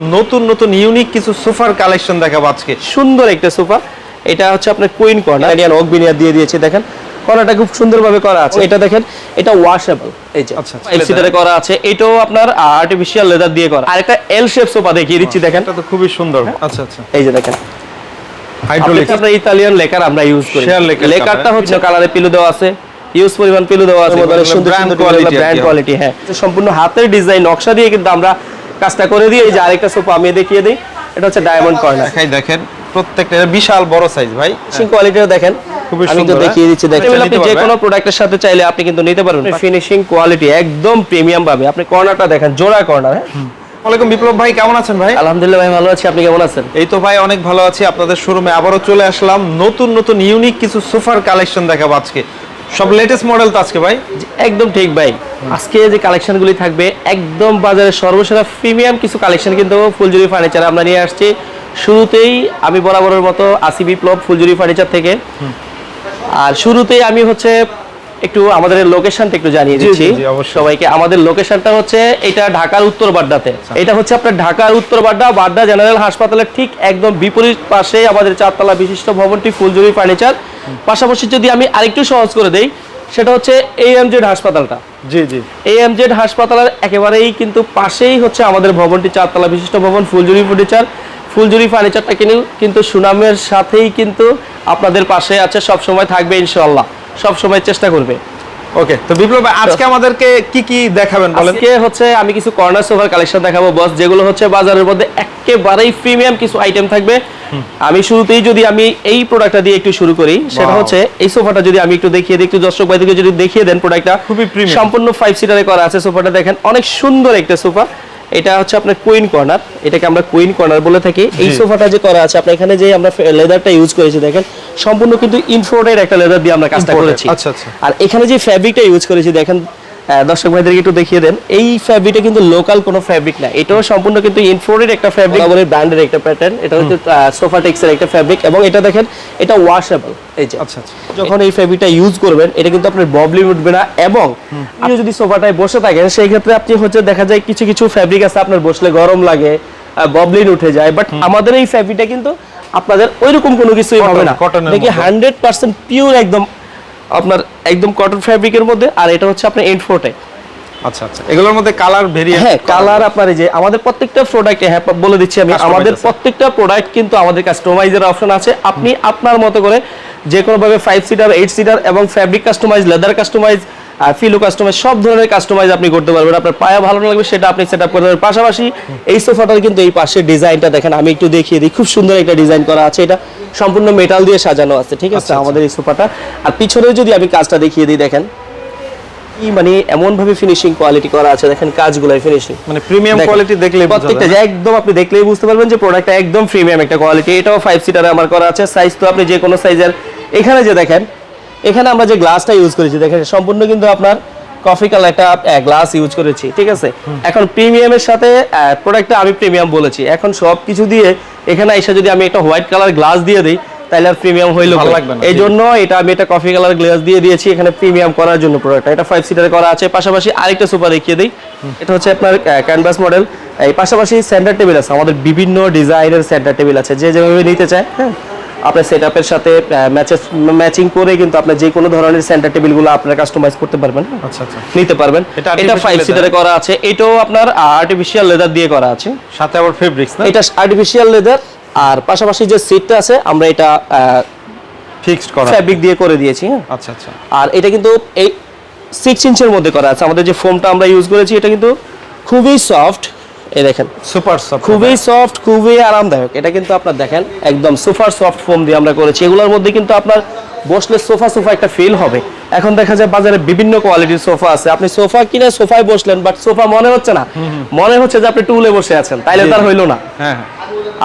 নতুন নতুন ইউনিক কিছু সোফার কালেকশন দেখাবো আজকে। সুন্দর একটা সোফা। এটা হচ্ছে আপনার কুইন কর্নার ইন্ডিয়ান দিয়ে দিয়েছে দেখেন। কর্নারটা খুব সুন্দরভাবে করা আছে। এটা দেখেন এটা ওয়াশেবল এই যে আচ্ছা, আচ্ছা। করা আছে। এটাও আপনার আর্টিফিশিয়াল লেদার দিয়ে করা। আর একটা এল শেপ সোফা দেখিয়ে দিচ্ছি দেখেন। এটা তো খুবই সুন্দর। আচ্ছা আচ্ছা। এই যে দেখেন। হাইড্রোলিক আপনার ইতালিয়ান লেকার আমরা ইউজ করি? লেকারটা হচ্ছে কালারে পিলু দেওয়া আছে। ইউজ পরিমাণ পিলু দেওয়া আছে। সুন্দর সুন্দর ব্র্যান্ড কোয়ালিটি হ্যাঁ। সম্পূর্ণ হাতের ডিজাইন নকশা দিয়ে কিন্তু আমরা কাজটা করে দিই এই যে আরেকটা সোফা আমি দেখিয়ে দিই এটা হচ্ছে ডায়মন্ড কর্নার দেখাই দেখেন প্রত্যেকটা বিশাল বড় সাইজ ভাই। ফিনিশিং কোয়ালিটিও দেখেন। আমি তো দেখিয়ে দিচ্ছি দেখেন। আপনি যে কোনো প্রোডাক্টের সাথে চাইলে আপনি কিন্তু নিতে পারবেন। ফিনিশিং কোয়ালিটি একদম প্রিমিয়াম পাবে। আপনি কর্নারটা দেখেন জোড়া কর্নার হ্যাঁ? বিপ্লব ভাই কেমন আছেন ভাই? আলহামদুলিল্লাহ ভাই ভালো আছি। আপনি কেমন আছেন? এই তো ভাই অনেক ভালো আছি। আপনাদের শোরুমে আবারও চলে আসলাম। নতুন নতুন ইউনিক কিছু সোফার কালেকশন দেখাবো আজকে। সব লেটেস্ট মডেল তো আজকে ভাই? একদম ঠিক ভাই। আজকে যে কালেকশনগুলি থাকবে একদম বাজারে সর্বসেরা প্রিমিয়াম কিছু কালেকশন কিন্তু ফুলজুরি ফার্নিচার আমরা নিয়ে আসছি। শুরুতেই আমি বরাবরের মতো আসি বিপ্লব ফুলজুরি ফার্নিচার থেকে। আর শুরুতেই আমি হচ্ছে একটু আমাদের লোকেশনটা একটু জানিয়ে দিচ্ছি। সবাইকে আমাদের লোকেশনটা হচ্ছে এটা ঢাকার উত্তর বাড্ডাতে। এটা হচ্ছে আপনার ঢাকার উত্তর বাড্ডা বাড্ডা জেনারেল হাসপাতালের ঠিক একদম বিপরীত পাশে আমাদের চারতলা বিশিষ্ট ভবনটি ফুলজুরি ফার্নিচার পাশাপাশি যদি আমি আরেকটু সহজ করে দেই সেটা হচ্ছে এএমজেড হাসপাতালটা। জি জি। এএমজেড হাসপাতালের একেবারেই কিন্তু পাশেই হচ্ছে আমাদের ভবনটি চারতলা বিশিষ্ট ভবন ফুলজুরি ফার্নিচার ফুলজুরি ফার্নিচারটা কিনে কিন্তু সুনামের সাথেই কিন্তু আপনাদের পাশে আছে সব সময় থাকবে ইনশাআল্লাহ। সব সময় চেষ্টা করবে। ওকে তো বিপ্লব আজকে আমাদেরকে কি কি দেখাবেন বলেন? আজকে হচ্ছে আমি কিছু কর্নার সোফার কালেকশন দেখাবো বস যেগুলো হচ্ছে বাজারের মধ্যে একেবারেই প্রিমিয়াম কিছু আইটেম থাকবে। আমি শুরুতেই যদি আমি এই প্রোডাক্টটা দিয়ে একটু শুরু করি সেটা হচ্ছে এই সোফাটা যদি আমি একটু দেখিয়ে দিই একটু দর্শক ভাইদেরকে যদি দেখিয়ে দেন প্রোডাক্টটা খুবই premium। সম্পূর্ণ ফাইভ সিটারে করা আছে সোফাটা দেখেন অনেক সুন্দর একটা সোফা এটা হচ্ছে আপনার কুইন কর্নার এটাকে আমরা কুইন কর্নার বলে থাকি। এই সোফাটা যে করা আছে আপনার এখানে যে আমরা লেদারটা ইউজ করেছি দেখেন সম্পূর্ণ কিন্তু ইনফ্রোডের একটা লেদার দিয়ে আমরা কাজটা করেছি। আচ্ছা, আচ্ছা। আর এখানে যে ফ্যাব্রিকটা ইউজ করেছি দেখেন দর্শক ভাইদেরকে একটু দেখিয়ে দেন। এই ফ্যাব্রিকটা কিন্তু লোকাল কোনো ফ্যাব্রিক না। এটাও সম্পূর্ণ কিন্তু ইনফ্রোডের একটা ফ্যাব্রিক আমাদের ব্র্যান্ডের একটা প্যাটার্ন এটা হচ্ছে সোফাটেক্স এর একটা ফ্যাব্রিক এবং এটা দেখেন এটা ওয়াশেবল এই যে আচ্ছা আচ্ছা। যখন এই ফ্যাব্রিকটা ইউজ করবেন এটা কিন্তু আপনার ববলি উঠবে না এবং আপনি যদি সোফাটায় বসে থাকেন সেই ক্ষেত্রে আপনি হচ্ছে দেখা যায় কিছু কিছু ফ্যাব্রিক আছে আপনার বসলে গরম লাগে ববলিন উঠে যায় বাট আমাদের এই ফ্যাব্রিকটা কিন্তু আপনাদের ওইরকম কোনো কিছুই হবে না। দেখি। হান্ড্রেড পার্সেন্ট পিওর একদম আপনার একদম কটন ফ্যাব্রিকের মধ্যে আর এটা হচ্ছে আপনার এনফোর্টে আচ্ছা আচ্ছা। এগুলোর মধ্যে কালার ভেরিয়েন্ট হ্যাঁ কালার আপনার এই যে আমাদের প্রত্যেকটা প্রোডাক্টে হ্যাঁ বলে দিচ্ছি আমি আমাদের প্রত্যেকটা প্রোডাক্ট কিন্তু আমাদের কাস্টমাইজের অপশন আছে। আপনি আপনার মতো করে যে কোনো ভাবে ফাইভ সিটার এইট সিটার এবং ফ্যাব্রিক কাস্টমাইজ লেদার কাস্টমাইজ ফিলো কাস্টমাইজ সব ধরনের কাস্টমাইজ আপনি করতে পারবেন। আপনার পায়া ভালো লাগবে সেটা আপনি সেট আপ করতে পারবেন পাশাপাশি এই সোফাটার কিন্তু এই পাশের ডিজাইনটা দেখেন আমি একটু দেখিয়ে দিই। খুব সুন্দর একটা ডিজাইন করা আছে এটা। সম্পূর্ণ মেটাল দিয়ে সাজানো আছে ঠিক আছে? আচ্ছা, আচ্ছা। আমাদের এই সোফাটা। আর পিছনেও যদি আমি কাজটা দেখিয়ে দিই দেখেন। মানে এমন ভাবে ফিনিশিং কোয়ালিটি করা আছে দেখেন কাজগুলাই ফিনিশিং মানে প্রিমিয়াম কোয়ালিটি দেখলে প্রত্যেকটা একদম আপনি দেখলেই বুঝতে পারবেন যে প্রোডাক্টটা একদম প্রিমিয়াম একটা কোয়ালিটি এটাও ফাইভ সিটারে আমার করা আছে। সাইজ তো আপনি যে কোনো সাইজের এখানে যে দেখেন এখানে আমরা যে গ্লাসটা ইউজ করেছি দেখেন সম্পূর্ণ কিন্তু আপনার কফি কালার একটা গ্লাস ইউজ করেছি ঠিক আছে? এখন প্রিমিয়ামের সাথে প্রোডাক্টটা আমি প্রিমিয়াম বলেছি। এখন সব কিছু দিয়ে এখানে এসে যদি আমি একটা হোয়াইট কালার গ্লাস দিয়ে দিই তাহলে আর প্রিমিয়াম হইল এই জন্য এটা আমি একটা কফি কালার গ্লাস দিয়ে দিয়েছি এখানে প্রিমিয়াম করার জন্য প্রোডাক্টটা এটা ফাইভ সিটারে করা আছে পাশাপাশি আরেকটা সুপার দেখিয়ে দিই। এটা হচ্ছে আপনার ক্যানভাস মডেল এই পাশাপাশি সেন্টার টেবিল আছে আমাদের বিভিন্ন ডিজাইনের সেন্টার টেবিল আছে যে যেভাবে নিতে চায় হ্যাঁ? আপনার সেট আপের সাথে ম্যাচেস ম্যাচিং করে কিন্তু আপনার যে কোনো ধরনের সেন্টার টেবিলগুলো আপনারা কাস্টমাইজ করতে পারবেন হ্যাঁ? আচ্ছা আচ্ছা। নিতে পারবেন। এটা এটা ফাইভ? সিটারে করা আছে। এটাও আপনার আর্টিফিশিয়াল লেদার দিয়ে করা আছে। সাথে আবার ফেব্রিক্স না? এটা আর্টিফিশিয়াল লেদার আর পাশাপাশি যে সিটটা আছে আমরা এটা ফিক্সড করা। ফ্যাব্রিক দিয়ে করে দিয়েছি হ্যাঁ? আচ্ছা আচ্ছা। আর এটা কিন্তু এই সিক্স ইঞ্চের মধ্যে করা আছে। আমাদের যে ফোমটা আমরা ইউজ করেছি এটা কিন্তু খুবই সফট এই দেখেন। সুপার সফট খুবই সফট খুবই আরামদায়ক। এটা কিন্তু আপনার দেখেন একদম সুপার সফট ফোম দিয়ে আমরা করেছি। এগুলোর মধ্যে কিন্তু আপনার বসলে সোফা সোফা একটা ফিল হবে। এখন দেখা যায় বাজারে বিভিন্ন কোয়ালিটির সোফা আছে। আপনি সোফা কিনে সোফায় বসলেন বাট সোফা মনে হচ্ছে না। মনে হচ্ছে যে আপনি টুলে বসে আছেন। তাইলে তার হইল না। হ্যাঁ হ্যাঁ।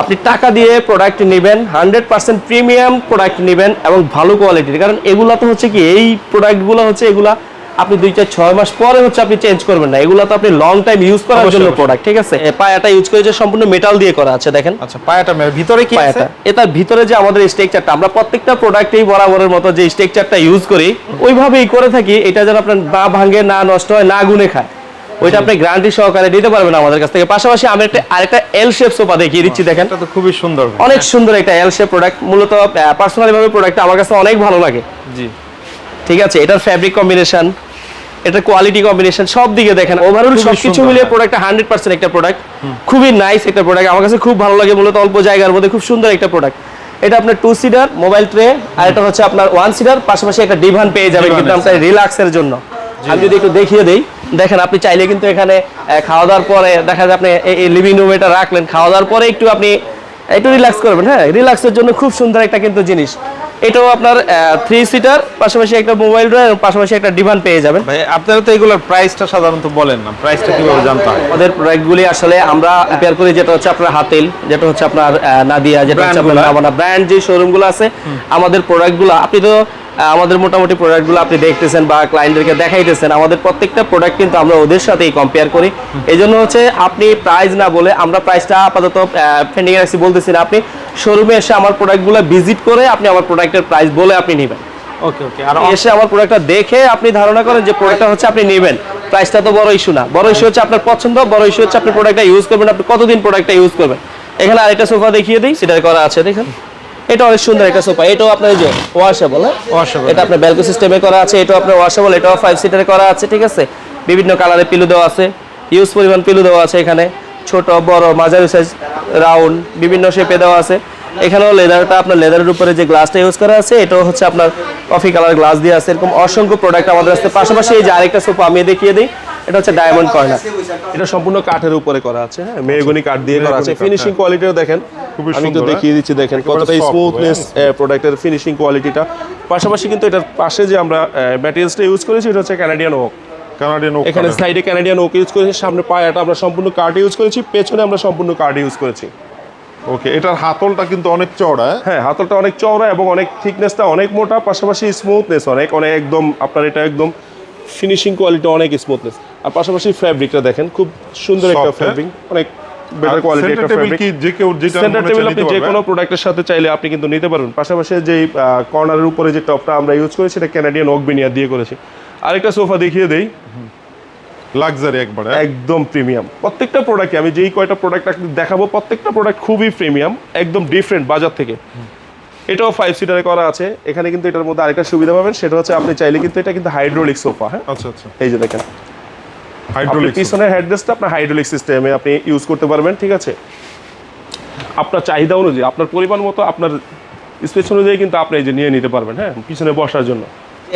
আপনি টাকা দিয়ে প্রোডাক্ট নেবেন হান্ড্রেড পার্সেন্ট প্রিমিয়াম প্রোডাক্ট নেবেন এবং ভালো কোয়ালিটির কারণ এগুলা তো হচ্ছে কি এই প্রোডাক্টগুলো হচ্ছে এগুলা আপনি দুই চার ছয় মাস পরে হচ্ছে আপনি চেঞ্জ করবেন না। এগুলো তো আপনি লং টাইম ইউজ করার জন্য প্রোডাক্ট ঠিক আছে? পায়াটা ইউজ করে যে সম্পূর্ণ মেটাল দিয়ে করা আছে দেখেন। আচ্ছা পায়াটা ভিতরে কি আছে? এটার ভিতরে যে আমাদের স্ট্রাকচারটা আমরা প্রত্যেকটা প্রোডাক্টেই বরাবরের মতো যে স্ট্রাকচারটা ইউজ করি ওইভাবেই করে থাকি। এটা যেন আপনার না ভাঙে না নষ্ট হয় না গুনে খায়। ওইটা আপনি গ্যারান্টি সহকারে দিতে পারবেন আমাদের কাছ থেকে। পাশাপাশি আমি একটা আরেকটা এল শেপ সোফা দেখিয়ে দিচ্ছি দেখেন। এটা তো খুবই সুন্দর। অনেক সুন্দর একটা এল শেপ প্রোডাক্ট মূলত পার্সোনালি ভাবে প্রোডাক্টটা আমার কাছে অনেক ভালো লাগে। জি। ঠিক আছে এটার ফ্যাব্রিক কম্বিনেশন এটার কোয়ালিটি কম্বিনেশন সব দিকে দেখেন। ওভারঅল সবকিছু মিলিয়ে। প্রোডাক্টটা হান্ড্রেড পার্সেন্ট একটা প্রোডাক্ট খুবই নাইস একটা প্রোডাক্ট আমার কাছে খুব ভালো লাগে মূলত অল্প জায়গার মধ্যে খুব সুন্দর একটা প্রোডাক্ট এটা আপনার টু সিটার মোবাইল ট্রে আর এটা হচ্ছে আপনার ওয়ান সিটার পাশাপাশি একটা ডিভান পেয়ে যাবেন কিন্তু। আপনার রিল্যাক্সের জন্য। আমি যদি একটু দেখিয়ে দেই দেখেন আপনি চাইলে কিন্তু এখানে খাওয়া দাওয়ার পরে দেখা যায় আপনি এই লিভিং রুম এটা রাখলেন খাওয়া দাওয়ার পরে একটু আপনি একটু রিল্যাক্স করবেন হ্যাঁ? রিল্যাক্সের জন্য খুব সুন্দর একটা কিন্তু জিনিস। এটাও আপনার থ্রি সিটার পাশাপাশি একটা মোবাইল ড্রয়ার পাশাপাশি একটা ডিভান পেয়ে যাবেন। ভাই আপনারা তো এগুলোর প্রাইসটা সাধারণত বলেন না প্রাইসটা কীভাবে জানতে হয়? আমাদের প্রোডাক্টগুলি আসলে আমরা পেয়ার করি যেটা হচ্ছে আপনার হাতিল যেটা হচ্ছে আপনার নাদিয়া যেটা হচ্ছে আপনার ব্র্যান্ড যে শোরুমগুলো আছে আমাদের প্রোডাক্টগুলো আপনি তো আমাদের মোটামুটি প্রোডাক্টগুলো আপনি দেখতেছেন বা ক্লায়েন্টদেরকে দেখাইতেছেন আমাদের প্রত্যেকটা প্রোডাক্ট কিন্তু আমরা ওদের সাথেই কম্পেয়ার করি। এই জন্য হচ্ছে আপনি প্রাইস না বলে আমরা প্রাইসটা আপাতত ফেন্ডিং রাখছি বলতেছি না আপনি শোরুমে এসে আমার প্রোডাক্টগুলো ভিজিট করে আপনি আমার প্রোডাক্টের প্রাইস বলে আপনি নেবেন। ওকে ওকে আর এসে আমার প্রোডাক্টটা দেখে আপনি ধারণা করেন যে প্রোডাক্টটা হচ্ছে আপনি নেবেন। প্রাইসটা তো বড় ইস্যু না। বড় ইস্যু হচ্ছে আপনার পছন্দ বড় ইস্যু হচ্ছে আপনি প্রোডাক্টটা ইউজ করবেন আপনি কতদিন প্রোডাক্টটা ইউজ করবেন। এখানে আরেকটা সোফা দেখিয়ে দিই। সেটা করা আছে দেখেন। এটা অনেক সুন্দর একটা সোফা। এটাও আপনার যে ওয়াশেবল Washable, এটা আপনার ব্যালকো সিস্টেমে করা আছে এটাও আপনার ওয়াশেবল এটাও ফাইভ সিটারে করা আছে ঠিক আছে? বিভিন্ন কালারে পিলু দেওয়া আছে ইউজ পরিমাণ পিলু দেওয়া আছে এখানে। ছোট বড় মাঝারি সাইজ রাউন্ড বিভিন্ন শেপে দেওয়া আছে। এখানেও লেদারটা আপনার লেদারের উপরে যে গ্লাসটা ইউজ করা আছে এটাও হচ্ছে আপনার কফি কালার গ্লাস দিয়ে আছে। এরকম অসংখ্য প্রোডাক্ট আমাদের আছে পাশাপাশি এই যে আরেকটা সোফা আমি দেখিয়ে দিই। এটা হচ্ছে ডায়মন্ড কর্নার এটা সম্পূর্ণ কাঠের উপরে করা আছে হ্যাঁ? মেহগনি কাঠ দিয়ে করা আছে। ফিনিশিং কোয়ালিটিও দেখেন। খুবই আমি তো দেখিয়ে দিচ্ছি দেখেন কতটা স্মুথনেস প্রোডাক্টের ফিনিশিং কোয়ালিটিটা পাশাপাশি কিন্তু এটার পাশে যে আমরা ম্যাটেরিয়ালসটা ইউজ করেছি এটা হচ্ছে ক্যানাডিয়ান ওক কানাডিয়ান এখানে সাইডে ক্যানাডিয়ান ওক ইউজ করেছি সামনে পায়াটা আমরা সম্পূর্ণ কাঠ ইউজ করেছি পেছনে আমরা সম্পূর্ণ কাঠ ইউজ করেছি। ওকে এটার হাতলটা কিন্তু অনেক চওড়া হ্যাঁ? হ্যাঁ হাতলটা অনেক চওড়া এবং অনেক থিকনেসটা অনেক মোটা পাশাপাশি স্মুথনেস অনেক অনেক একদম আপনার এটা একদম ফিনিশিং কোয়ালিটি অনেক স্মুথনেস আর পাশাপাশি ফ্যাব্রিকটা দেখেন খুব সুন্দর একটা? ফ্যাব্রিক অনেক বেটার কোয়ালিটি একটা ফ্যাব্রিক কি যে কেউ যেটা সেন্টার টেবিল আপনি যে কোনো প্রোডাক্টের সাথে চাইলে আপনি কিন্তু নিতে পারবেন। পাশাপাশি যে কর্নারের উপরে যে টপটা আমরা ইউজ করেছি সেটা ক্যানাডিয়ান ওক বিনিয়ার দিয়ে করেছি। আরেকটা সোফা দেখিয়ে দেই। লাক্সারি একবারে হ্যাঁ? একদম প্রিমিয়াম প্রত্যেকটা প্রোডাক্টে আমি যেই কয়টা প্রোডাক্ট দেখাবো প্রত্যেকটা প্রোডাক্ট খুবই প্রিমিয়াম একদম ডিফারেন্ট বাজার থেকে। এটাও ফাইভ সিটারে করা আছে। এখানে কিন্তু এটার মধ্যে আরেকটা সুবিধা পাবেন সেটা হচ্ছে আপনি চাইলে কিন্তু এটা কিন্তু হাইড্রোলিক সোফা হ্যাঁ? আচ্ছা আচ্ছা। এই যে দেখেন। হাইড্রোলিক পিছনের হেডরেস্টটা আপনার হাইড্রোলিক সিস্টেমে আপনি ইউজ করতে পারবেন ঠিক আছে? আপনার চাহিদা অনুযায়ী আপনার পরিমাণ মতো আপনার স্পেস অনুযায়ী কিন্তু আপনি এই যে নিয়ে নিতে পারবেন হ্যাঁ? পিছনে বসার জন্য।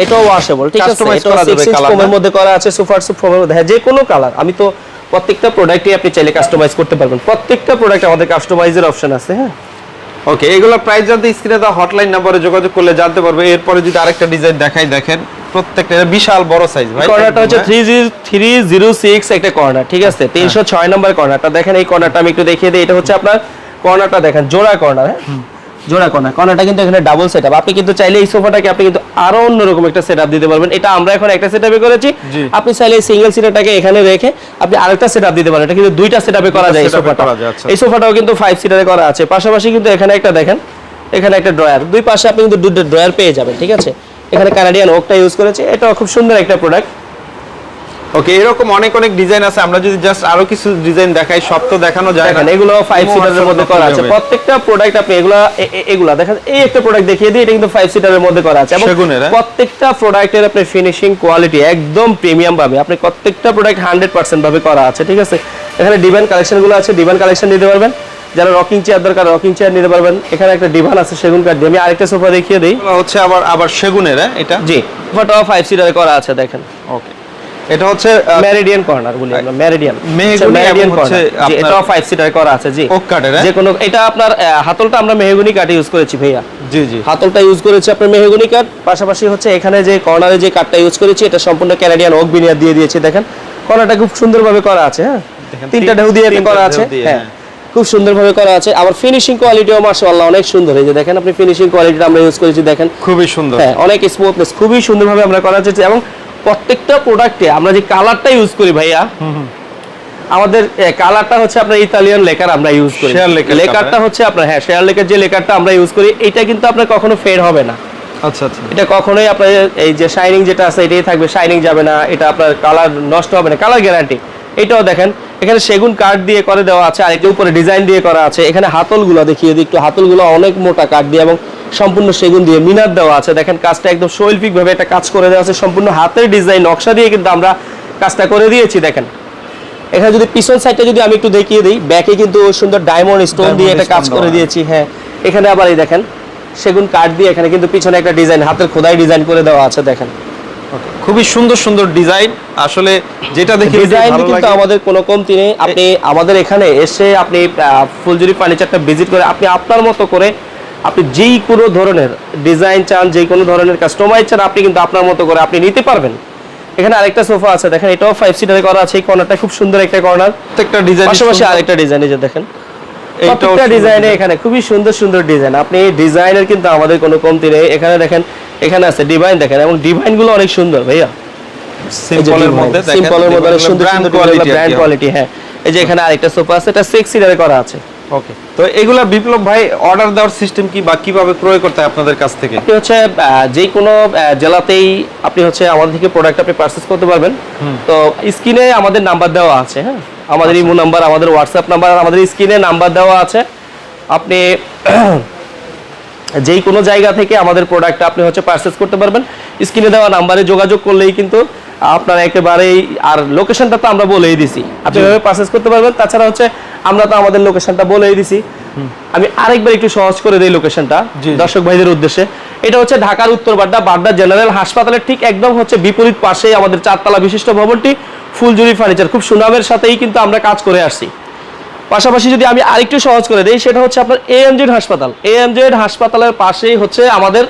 এটাও ওয়াশেবল ঠিক আছে? Customize এটাও করা যাবে 6 ইঞ্চ colour ফোমের না? মধ্যে করা আছে সুপার সুপ ফোমের মধ্যে। হ্যাঁ যে কোনো কালার আমি তো প্রত্যেকটা প্রোডাক্টই আপনি চাইলে কাস্টমাইজ করতে পারবেন। প্রত্যেকটা প্রোডাক্ট আমাদের কাস্টমাইজের অপশন আছে হ্যাঁ? ওকে এগুলো প্রাইস জানতে স্ক্রিনে দেওয়া হটলাইন নাম্বারে যোগাযোগ করলে জানতে পারবে। এরপরে যদি আরেকটা ডিজাইন দেখাই দেখেন প্রত্যেকটা বিশাল বড় সাইজ ভাই। কর্নারটা হচ্ছে একদম, থ্রি থ্রি জিরো সিক্স একটা কর্নার ঠিক আছে? তিনশো ছয় নম্বর কর্নারটা দেখেন এই কর্নারটা আমি একটু দেখিয়ে দিই। এটা হচ্ছে আপনার কর্নারটা দেখেন জোড়া কর্নার হ্যাঁ? জোড়া কর্নার কর্নারটা কিন্তু এখানে ডাবল সেটআপ আপনি কিন্তু চাইলে এই সোফাটাকে আপনি কিন্তু আরও অন্যরকম একটা সেটআপ দিতে পারবেন। এটা আমরা এখন একটা সেটআপে করেছি। আপনি চাইলে সিঙ্গেল সিটারটাকে এখানে রেখে আপনি আরেকটা সেটআপ দিতে পারেন। এটা কিন্তু দুইটা সেটআপে করা যায় এই সোফাটা। করা যায়, আচ্ছা। এই সোফাটাও কিন্তু ফাইভ সিটারে করা আছে। পাশাপাশি কিন্তু এখানে একটা দেখেন এখানে একটা ড্রয়ার দুই পাশে আপনি কিন্তু দুটো ড্রয়ার পেয়ে যাবেন ঠিক আছে? এখানে কানাডিয়ান ওকটা ইউজ করেছে। এটাও খুব সুন্দর একটা প্রোডাক্ট ওকে এরকম অনেক অনেক ডিজাইন আছে। আমরা যদি জাস্ট আরও কিছু ডিজাইন দেখাই সব তো দেখানো যায় না। এগুলো ফাইভ সিটারের মধ্যে করা আছে। প্রত্যেকটা প্রোডাক্ট আপনি এগুলা এগুলা দেখেন এই একটা প্রোডাক্ট দেখিয়ে দিই এটা কিন্তু ফাইভ সিটারের মধ্যে করা আছে। এবং হ্যাঁ? প্রত্যেকটা প্রোডাক্টের আপনি ফিনিশিং কোয়ালিটি একদম প্রিমিয়াম ভাবে। আপনি প্রত্যেকটা প্রোডাক্ট হান্ড্রেড পার্সেন্ট ভাবে করা আছে ঠিক আছে? এখানে ডিভান কালেকশনগুলো আছে। ডিভান কালেকশন নিতে পারবেন। যারা রকিং চেয়ার দরকার রকিং চেয়ার নিতে পারবেন। এখানে একটা ডিভান আছে সেগুন কাঠ দিয়ে আমি আরেকটা সোফা দেখিয়ে দিই। হচ্ছে আবার আবার সেগুনের হ্যাঁ এটা? জি সোফাটাও ফাইভ সিটারে করা আছে দেখেন। ওকে এটা হচ্ছে আহ, ম্যারিডিয়ান কর্নার বলি আমরা ম্যারিডিয়ান মেহগনি হচ্ছে ফাইভ সিটার করা আছে জি। ওক হ্যাঁ? যে কোনো এটা আপনার হাতলটা আমরা মেহগনি কাঠে ইউজ করেছি ভাইয়া। জি জি। হাতলটা ইউজ করেছি আপনার মেহগনি কাঠ পাশাপাশি হচ্ছে এখানে যে কর্নারে যে কাঠটা ইউজ করেছি এটা সম্পূর্ণ ক্যানাডিয়ান ওক বিনিয়ার দিয়ে দিয়েছি দেখেন। কর্নারটা খুব সুন্দরভাবে করা আছে হ্যাঁ? তিনটা ঢেউ দিয়ে করা আছে হ্যাঁ। হ্যাঁ। খুব সুন্দরভাবে করা আছে। আবার ফিনিশিং কোয়ালিটিও মাশাআল্লাহ অনেক সুন্দর। এই যে দেখেন আপনি ফিনিশিং কোয়ালিটিটা আমরা ইউজ করেছি দেখেন। খুবই সুন্দর। হ্যাঁ অনেক স্মুথনেস খুবই সুন্দরভাবে আমরা করা হচ্ছে এবং প্রত্যেকটা প্রোডাক্টে আমরা যে কালারটা ইউজ করি ভাইয়া আমাদের কালারটা হচ্ছে আপনার ইতালিয়ান লেকার আমরা ইউজ করি। লেকারটা হচ্ছে আপনার হ্যাঁ শেয়ার লেকার যে লেকারটা আমরা ইউজ করি এটা কিন্তু আপনার কখনো ফেড হবে না। আচ্ছা আচ্ছা। এটা কখনোই আপনার এই যে শাইনিং যেটা আছে এটাই থাকবে শাইনিং যাবে না এটা আপনার কালার নষ্ট হবে না কালার গ্যারান্টি এটাও দেখেন এখানে সেগুন কাঠ দিয়ে করে দেওয়া আছে আর একটা উপরে ডিজাইন দিয়ে করা আছে। এখানে হাতলগুলো দেখিয়ে দিই একটু হাতলগুলো অনেক মোটা কাঠ দিয়ে এবং সম্পূর্ণ সেগুন দিয়ে মিনার দেওয়া আছে। দেখেন কাজটা একদম শৈল্পিক ভাবে একটা কাজ করে দেওয়া আছে। সম্পূর্ণ হাতের ডিজাইন নকশা দিয়ে কিন্তু আমরা কাজটা করে দিয়েছি দেখেন। এখানে যদি পিছন সাইডটা যদি আমি একটু দেখিয়ে দিই ব্যাকে কিন্তু সুন্দর ডায়মন্ড স্টোন দিয়ে একটা কাজ করে দিয়েছি হ্যাঁ। এখানে আবার এই দেখেন সেগুন কাঠ দিয়ে এখানে কিন্তু পিছনে একটা ডিজাইন হাতের খোদাই ডিজাইন করে দেওয়া আছে দেখেন। খুবই সুন্দর সুন্দর ডিজাইন আসলে যেটা দেখে ডিজাইন কিন্তু আমাদের কোনো কমতি নেই। আপনি আমাদের এখানে এসে আপনি ফুলজুরি ফার্নিচারটা ভিজিট করে আপনি আপনার মতো করে আপনি যেই কোনো ধরনের ডিজাইন চান যেই কোনো ধরনের কাস্টমাইজ চান আপনি কিন্তু আপনার মতো করে আপনি নিতে পারবেন। এখানে আরেকটা সোফা আছে দেখেন এটাও ফাইভ সিটারে করা আছে এই কর্নারটা খুব সুন্দর একটা কর্নার প্রত্যেকটা ডিজাইন পাশাপাশি আরেকটা ডিজাইন এই যে দেখেন। প্রত্যেকটা ডিজাইনে এখানে খুবই সুন্দর সুন্দর ডিজাইন আপনি ডিজাইনের কিন্তু আমাদের কোনো কমতি নেই। এখানে দেখেন এখানে আছে ডিভাইন দেখেন এবং ডিভাইনগুলো অনেক সুন্দর ভাইয়া। সিম্পলের মধ্যে সিম্পলের মধ্যে সুন্দর সুন্দর ব্র্যান্ড কোয়ালিটি হ্যাঁ। এই যে এখানে আরেকটা সোফা আছে এটা সিক্স সিটারে করা আছে। ওকে। তো এগুলা বিপ্লব ভাই অর্ডার দেওয়ার সিস্টেম কি বা কীভাবে ক্রয় করতে হয় আপনাদের কাছ থেকে? আপনি হচ্ছে যে কোনো জেলাতেই আপনি হচ্ছে আমাদের থেকে প্রোডাক্ট আপনি পারচেস করতে পারবেন। তো স্ক্রিনে আমাদের নাম্বার দেওয়া আছে হ্যাঁ? আমাদের ইমো নাম্বার আমাদের হোয়াটসঅ্যাপ নাম্বার আমাদের স্ক্রিনে নাম্বার দেওয়া আছে। আপনি যেই কোনো জায়গা থেকে আমাদের প্রোডাক্ট আপনি হচ্ছে পারচেস করতে পারবেন। স্ক্রিনে দেওয়া নাম্বারে যোগাযোগ করলেই কিন্তু আপনার একেবারেই আর লোকেশনটা তো আমরা বলেই দিছি। আপনি এভাবে পারচেস করতে পারবেন। তাছাড়া হচ্ছে আমরা তো আমাদের লোকেশনটা বলেই দিছি। আমি আরেকবার একটু সহজ করে দিই লোকেশনটা। দর্শক ভাইদের উদ্দেশ্যে। এটা হচ্ছে ঢাকার উত্তর বাড্ডা বাড্ডা জেনারেল হাসপাতালের ঠিক একদম হচ্ছে বিপরীত পাশেই আমাদের চারতলা বিশিষ্ট ভবনটি ফুলজুরি ফার্নিচার খুব সুনামের সাথেই কিন্তু আমরা কাজ করে আসছি। পাশাপাশি যদি আমি আরেকটু সহজ করে দিই সেটা হচ্ছে আপনার এএমজেড হাসপাতাল। এএমজেড হাসপাতালের পাশেই হচ্ছে আমাদের